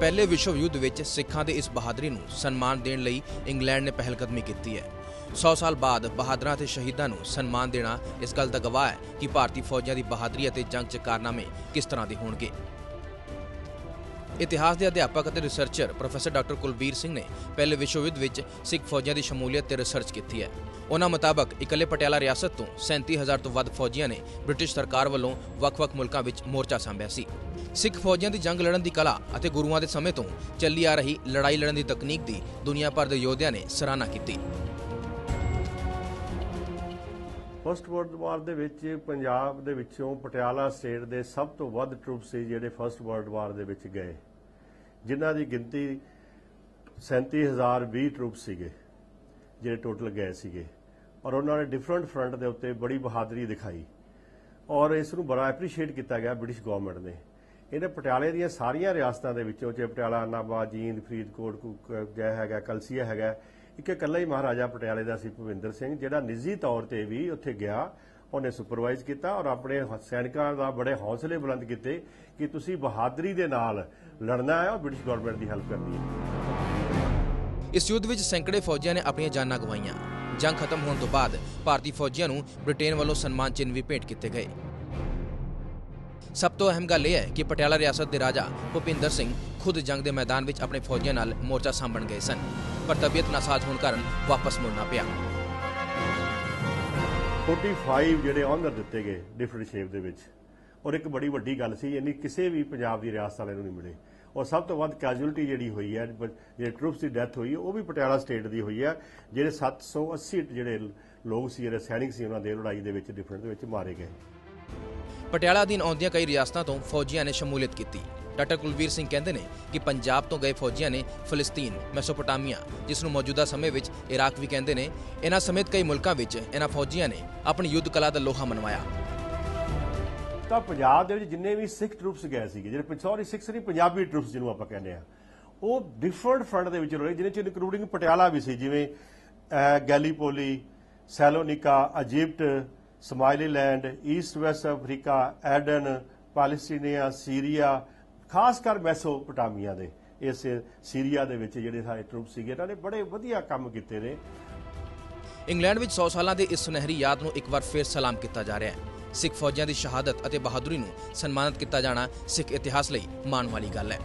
ਪਹਿਲੇ ਵਿਸ਼ਵ ਯੁੱਧ ਵਿੱਚ ਸਿੱਖਾਂ ਦੇ ਇਸ ਬਹਾਦਰੀ ਨੂੰ ਸਨਮਾਨ ਦੇਣ ਲਈ ਇੰਗਲੈਂਡ ਨੇ ਪਹਿਲਕਦਮੀ ਕੀਤੀ ਹੈ। 100 ਸਾਲ ਬਾਅਦ ਬਹਾਦਰਾਂ ਅਤੇ ਸ਼ਹੀਦਾਂ ਨੂੰ ਸਨਮਾਨ ਦੇਣਾ ਇਸ ਗੱਲ ਦਾ ਗਵਾਹ ਹੈ ਕਿ ਭਾਰਤੀ ਫੌਜਾਂ ਦੀ ਬਹਾਦਰੀ ਅਤੇ ਜੰਗ 'ਚ ਕਾਰਨਾਮੇ ਕਿਸ ਤਰ੍ਹਾਂ ਦੇ ਹੋਣਗੇ। ਇਤਿਹਾਸ ਦੇ ਅਧਿਆਪਕ ਅਤੇ researcher professor doctor Kulbir Singh ਨੇ ਪਹਿਲੇ ਵਿਸ਼ਵ ਯੁੱਧ ਵਿੱਚ ਸਿੱਖ ਫੌਜੀਆਂ ਦੀ ਸ਼ਮੂਲੀਅਤ ਤੇ ਰਿਸਰਚ ਕੀਤੀ ਹੈ। ਉਹਨਾਂ ਮੁਤਾਬਕ ਇਕੱਲੇ ਪਟਿਆਲਾ ਰਿਆਸਤ ਤੋਂ 37000 ਤੋਂ ਵੱਧ ਫੌਜੀਆਂ ਨੇ ਬ੍ਰਿਟਿਸ਼ ਸਰਕਾਰ ਵੱਲੋਂ ਵੱਖ-ਵੱਖ ਮੁਲਕਾਂ ਵਿੱਚ ਮੋਰਚਾ ਸੰਭਿਆ ਸੀ। ਸਿੱਖ ਫੌਜੀਆਂ ਦੀ ਜੰਗ ਲੜਨ ਦੀ ਕਲਾ ਅਤੇ ਗੁਰੂਆਂ ਦੇ ਸਮੇਂ ਤੋਂ ਚੱਲੀ ਆ ਰਹੀ ਲੜਾਈ ਲੜਨ ਦੀ ਤਕਨੀਕ ਦੀ ਦੁਨੀਆ ਭਰ ਦੇ ਯੋਧਿਆਂ ਨੇ ਸਰਾਹਨਾ ਕੀਤੀ। ਫਸਟ ਵਰਲਡ ਵਾਰ ਦੇ ਵਿੱਚ ਪੰਜਾਬ ਦੇ ਵਿੱਚੋਂ ਪਟਿਆਲਾ ਸਟੇਟ ਦੇ ਸਭ ਤੋਂ ਵੱਧ ਟਰੂਪ ਸੀ ਜਿਹੜੇ ਫਸਟ ਵਰਲਡ ਵਾਰ ਦੇ ਵਿੱਚ ਗਏ। ਜਿਨ੍ਹਾਂ ਦੀ ਗਿਣਤੀ 37020 ਟਰੂਪ ਸੀਗੇ, ਜਿਹੜੇ ਟੋਟਲ ਗਏ ਸੀਗੇ। ਔਰ ਉਹਨਾਂ ਨੇ ਡਿਫਰੈਂਟ ਫਰੰਟ ਦੇ ਉੱਤੇ ਬੜੀ ਬਹਾਦਰੀ ਦਿਖਾਈ। ਔਰ ਇਸ ਨੂੰ ਬੜਾ ਐਪਰੀਸ਼ੀਏਟ ਕੀਤਾ ਗਿਆ ਬ੍ਰਿਟਿਸ਼ ਗਵਰਨਮੈਂਟ ਨੇ। ਇਹਨੇ ਪਟਿਆਲੇ ਦੀਆਂ ਸਾਰੀਆਂ ਰਿਆਸਤਾਂ ਦੇ ਵਿੱਚੋਂ, ਚਾਹੇ ਪਟਿਆਲਾ ਨਾਭਾ ਜੀਂਦ, ਫਰੀਦਕੋਟ ਜੈ ਹੈਗਾ, ਕਲਸੀਆ ਹੈਗਾ ਇੱਕ ਇਕੱਲਾ ਹੀ ਮਹਾਰਾਜਾ ਪਟਿਆਲੇ ਦਾ ਸੀ ਭੁਪਿੰਦਰ ਸਿੰਘ, ਜਿਹੜਾ ਨਿੱਜੀ ਤੌਰ ਤੇ ਵੀ ਉੱਥੇ ਗਿਆ। ਉਹਨੇ ਸੁਪਰਵਾਈਜ਼ ਕੀਤਾ ਔਰ ਆਪਣੇ ਸੈਨਿਕਾਂ ਦਾ ਬੜੇ ਹੌਸਲੇ ਬੁਲੰਦ ਕੀਤੇ ਕਿ ਤੁਸੀਂ ਬਹਾਦਰੀ ਦੇ ਨਾਲ ਲੜਨਾ ਹੈ ਔਰ ਬ੍ਰਿਟਿਸ਼ ਗਵਰਨਮੈਂਟ ਦੀ ਹੈਲਪ ਕਰਨੀ ਹੈ। ਇਸ ਯੁੱਧ ਵਿੱਚ ਸੈਂਕੜੇ ਫੌਜੀਆਂ ਨੇ ਆਪਣੀਆਂ ਜਾਨਾਂ ਗਵਾਈਆਂ। ਜੰਗ ਖਤਮ ਹੋਣ ਤੋਂ ਬਾਅਦ ਭਾਰਤੀ ਫੌਜੀਆਂ ਨੂੰ ਬ੍ਰਿਟੇਨ ਵੱਲੋਂ ਸਨਮਾਨ ਚਿੰਨ੍ਹ ਵੀ ਭੇਟ ਕੀਤੇ ਗਏ। ਸਭ ਤੋਂ ਅਹਿਮ ਗੱਲ ਇਹ ਹੈ ਕਿ ਪਟਿਆਲਾ ਰਿਆਸਤ ਦੇ ਰਾਜਾ ਭੁਪਿੰਦਰ ਸਿੰਘ ਖੁਦ ਜੰਗ ਦੇ ਮੈਦਾਨ ਵਿੱਚ ਆਪਣੇ ਫੌਜੀਆਂ ਨਾਲ ਮੋਰਚਾ ਸਾਂਭਣ ਗਏ ਸਨ, ਪਰ ਤਬੀਅਤ ਨਾਸਾਜ਼ ਹੋਣ ਕਾਰਨ ਵਾਪਸ ਮੁੜਨਾ ਪਿਆ। 45 ਜਿਹੜੇ ਆਨਰ ਦਿੱਤੇ ਗਏ ਡਿਫਰੈਂਟ ਸ਼ੇਪ ਦੇ ਵਿੱਚ, ਔਰ ਇੱਕ ਬੜੀ ਵੱਡੀ ਗੱਲ ਸੀ, ਇੰਨੀ ਕਿਸੇ ਵੀ ਪੰਜਾਬ ਦੀ ਰਿਆਸਤ ਵਾਲੇ ਨੂੰ ਨਹੀਂ ਮਿਲੇ। ਔਰ ਸਭ ਤੋਂ ਵੱਧ ਕੈਜੂਅਲਟੀ ਜਿਹੜੀ ਹੋਈ ਹੈ, ਬ- ਜਿਹੜੇ ਟਰੂਪਸ ਦੀ ਡੈਥ ਹੋਈ ਹੈ ਉਹ ਵੀ ਪਟਿਆਲਾ ਸਟੇਟ ਦੀ ਹੋਈ ਹੈ, ਜਿਹੜੇ 780 ਜਿਹੜੇ ਲੋਕ ਸੀ, ਜਿਹੜੇ ਸੈਨਿਕ ਸੀ, ਉਹਨਾਂ ਦੇ ਲੜਾਈ ਦੇ ਵਿੱਚ ਡਿਫਰੈਂਟ ਦੇ ਵਿੱਚ ਮਾਰੇ ਗਏ। ਪਟਿਆਲਾ ਅਧੀਨ ਆਉਂਦੀਆਂ ਕਈ ਰਿਆਸਤਾਂ ਤੋਂ ਫੌਜੀਆਂ ਨੇ ਸ਼ਮੂਲੀਅਤ ਕੀਤੀ। ਡਾਕਟਰ ਕੁਲਵੀਰ ਸਿੰਘ ਕਹਿੰਦੇ ਨੇ ਕਿ ਪੰਜਾਬ ਤੋਂ ਗਏ ਫੌਜੀਆਂ ਨੇ ਫਲਸਤੀਨ, ਮੈਸੋਪੋਟਾਮੀਆ, ਜਿਸ ਨੂੰ ਮੌਜੂਦਾ ਸਮੇਂ ਵਿੱਚ ਇਰਾਕ ਵੀ ਕਹਿੰਦੇ ਨੇ, ਇਹਨਾਂ ਸਮੇਤ ਕਈ ਮੁਲਕਾਂ ਵਿੱਚ ਇਹਨਾਂ ਫੌਜੀਆਂ ਨੇ ਆਪਣੀ ਯੁੱਧ ਕਲਾ ਦਾ ਲੋਹਾ ਮਨਵਾਇਆ। ਤਾਂ ਪੰਜਾਬ ਦੇ ਵਿੱਚ ਜਿੰਨੇ ਵੀ ਸਿੱਖ ਟਰੂਪਸ ਗਏ ਸੀਗੇ, ਜਿਹੜੇ ਸੌਰੀ ਸਿੱਖ ਨਹੀਂ ਪੰਜਾਬੀ ਟਰੂਪਸ ਜਿਹਨੂੰ ਆਪਾਂ ਕਹਿੰਦੇ ਆ ਉਹ ਡਿਫਰੈਂਟ ਫਰੰਟ ਦੇ ਵਿੱਚ ਰਹੇ ਜਿਹਨੇ ਚ ਇਨਕਲੂਡਿੰਗ ਪਟਿਆਲਾ ਵੀ ਸੀ, ਜਿਵੇਂ Gallipoli, Salonika, Egypt Somaliland east west Africa Aden ਪੈਲਸਟੀਨੀਆ Syria ਖਾਸ ਕਰ ਮੈਸੋਪੋਟਾਮੀਆ ਦੇ। ਇਸ ਸੀਰੀਆ ਦੇ ਵਿੱਚ ਜਿਹੜੇ ਸਾਰੇ ਟਰੂਪ ਸੀਗੇ, ਇਹਨਾਂ ਨੇ ਬੜੇ ਵਧੀਆ ਕੰਮ ਕੀਤੇ ਨੇ। ਇੰਗਲੈਂਡ ਵਿੱਚ 100 ਸਾਲਾਂ ਦੇ ਇਸ ਸੁਨਹਿਰੀ ਯਾਦ ਨੂੰ ਇੱਕ ਵਾਰ ਫੇਰ ਸਲਾਮ ਕੀਤਾ ਜਾ ਰਿਹਾ ਹੈ। ਸਿੱਖ ਫੌਜਾਂ ਦੀ ਸ਼ਹਾਦਤ ਅਤੇ ਬਹਾਦਰੀ ਨੂੰ ਸਨਮਾਨਿਤ ਕੀਤਾ ਜਾਣਾ ਸਿੱਖ ਇਤਿਹਾਸ ਲਈ ਮਾਣ ਵਾਲੀ ਗੱਲ ਹੈ।